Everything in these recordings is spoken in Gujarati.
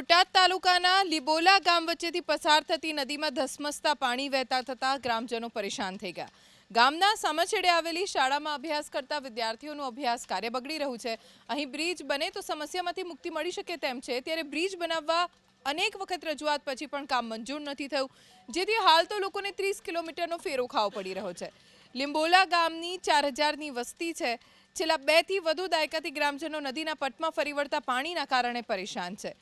બોટાદ તાલુકાના લીબોલા ગામ વચ્ચેથી પસાર થતી નદીમાં ધસમસતા પાણી વહેતા થતા ગ્રામજનો પરેશાન થઈ ગયા. ગામના સામછેડે આવેલી શાળામાં અભ્યાસ કરતા વિદ્યાર્થીઓનું અભ્યાસ કાર્ય બગડી રહ્યું છે. અહીં બ્રિજ બને તો સમસ્યામાંથી મુક્તિ મળી શકે તેમ છે. ત્યારે બ્રિજ બનાવવા અનેક વખત રજૂઆત પછી પણ કામ મંજૂર નથી થયું. જેથી હાલ તો લોકોને ત્રીસ કિલોમીટરનો ફેરો ખાવો પડી રહ્યો છે. લીંબોલા ગામની ચાર હજારની વસ્તી છે. છેલ્લા બેથી વધુ દાયકાથી ગ્રામજનો નદીના પટમાં ફરી વળતા પાણીના કારણે પરેશાન છે.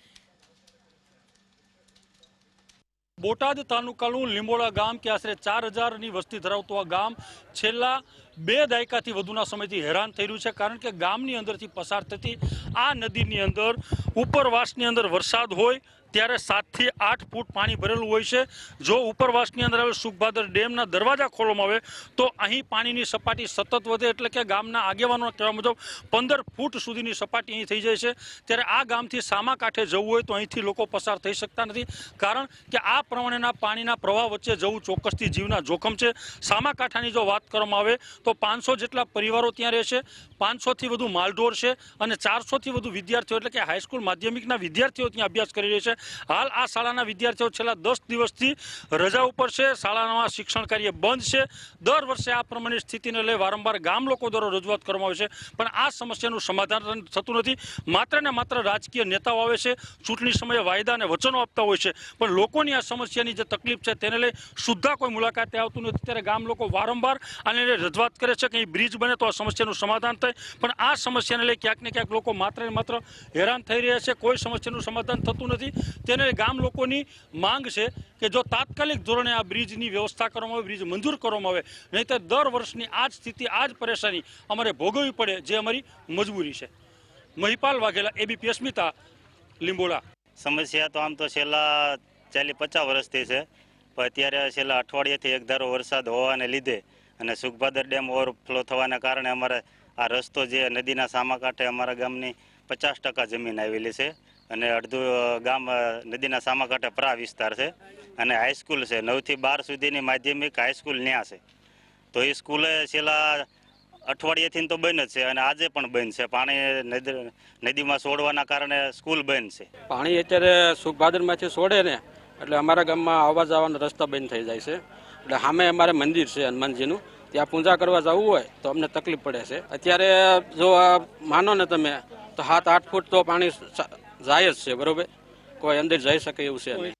બોટાદ તાલુકાનું લીંબોળા ગામ કે આશરે ચાર હજારની વસ્તી ધરાવતું આ ગામ છેલ્લા બે દાયકાથી વધુના સમયથી હેરાન થઈ રહ્યું છે કારણ કે ગામની અંદરથી પસાર થતી આ નદીની અંદર ઉપરવાસની અંદર વરસાદ હોય ત્યારે સાતથી આઠ ફૂટ પાણી ભરેલું હોય છે. જો ઉપરવાસની અંદર આવે સુખભાદર ડેમના દરવાજા ખોલવામાં આવે, તો અહીં પાણીની સપાટી સતત વધે એટલે કે ગામના આગેવાનો કહેવા મુજબ પંદર ફૂટ સુધીની સપાટી અહીં થઈ જાય છે. ત્યારે આ ગામથી સામા કાંઠે જવું હોય તો અહીંથી લોકો પસાર થઈ શકતા નથી. કારણ કે આ પ્રમાણેના પાણીના પ્રવાહ વચ્ચે જવું ચોક્કસથી જીવના જોખમ છે. સામા કાંઠાની જો વાત કરવામાં આવે, તો પાંચસો જેટલા પરિવારો ત્યાં રહેશે પાંચસોથી વધુ માલઢોર છે અને ચારસોથી વધુ વિદ્યાર્થીઓ એટલે કે હાઈસ્કૂલ માધ્યમિકના વિદ્યાર્થીઓ ત્યાં અભ્યાસ કરી રહ્યા છે. હાલ આ શાળાના વિદ્યાર્થીઓ છેલ્લા દસ દિવસથી રજા ઉપર છે. શાળામાં શિક્ષણ કાર્ય બંધ છે. દર વર્ષે આ પ્રમાણે સ્થિતિને લઈ વારંવાર ગામ લોકો દ્વારા રજૂઆત કરવામાં આવે છે. પણ આ સમસ્યાનું સમાધાન થતું નથી. માત્ર ને માત્ર રાજકીય નેતાઓ આવે છે. ચૂંટણી સમયે વાયદા અને વચનો આપતા હોય છે. પણ લોકોની આ સમસ્યાની જે તકલીફ છે તેને લઈ સુદ્ધા કોઈ મુલાકાતે આવતું નથી. ત્યારે ગામ લોકો વારંવાર આને રજૂઆત કરે છે કે અહીં બ્રિજ બને તો આ સમસ્યાનું સમાધાન થાય. પણ આ સમસ્યાને લઈ ક્યાંક ને ક્યાંક લોકો માત્ર ને માત્ર હેરાન થઈ રહ્યા છે. કોઈ સમસ્યાનું સમાધાન થતું નથી. તેને ગામ લોકોની માંગ છે કે જો તાત્કાલિક ધોરણે આ બ્રિજની વ્યવસ્થા કરવામાં આવે, બ્રિજ મંજૂર કરવામાં આવે, નહીંતર દર વર્ષની આ જ સ્થિતિ, આ જ પરેશાની અમારે ભોગવવી પડે, જે અમારી મજબૂરી છે. મહિપાલ વાઘેલા એબીપી અસ્મિતા લીંબોડા સમસ્યા તો આમ તો છેલ્લા ચાલી પચાસ વર્ષથી છે, પણ અત્યારે છેલ્લા અઠવાડિયાથી એક ધારો વરસાદ હોવાને લીધે અને સુખભાદર ડેમ ઓવરફ્લો થવાના કારણે અમારે આ રસ્તો જે નદીના સામા કાંઠે અમારા ગામની પચાસ ટકા જમીન આવેલી છે અને અડધું ગામ નદીના સામા પ્રા વિસ્તાર છે. અને હાઈસ્કૂલ છે. નવથી બાર સુધીની માધ્યમિક હાઈસ્કૂલ ન્યા છે. તો એ સ્કૂલે છેલ્લા અઠવાડિયાથી તો બંધ જ છે અને આજે પણ બંધ છે. પાણી નદી, નદીમાં છોડવાના કારણે સ્કૂલ બંધ છે. પાણી અત્યારે સુખભાદરમાંથી છોડે ને, એટલે અમારા ગામમાં આવવા જવાના રસ્તા બંધ થઈ જાય છે. એટલે સામે અમારે મંદિર છે હનુમાનજીનું. ત્યાં પૂજા કરવા જવું હોય તો અમને તકલીફ પડે છે. અત્યારે જો માનો ને તમે, તો સાત આઠ ફૂટ તો પાણી જાય જ છે બરોબર? કોઈ અંદર જઈ શકે એવું છે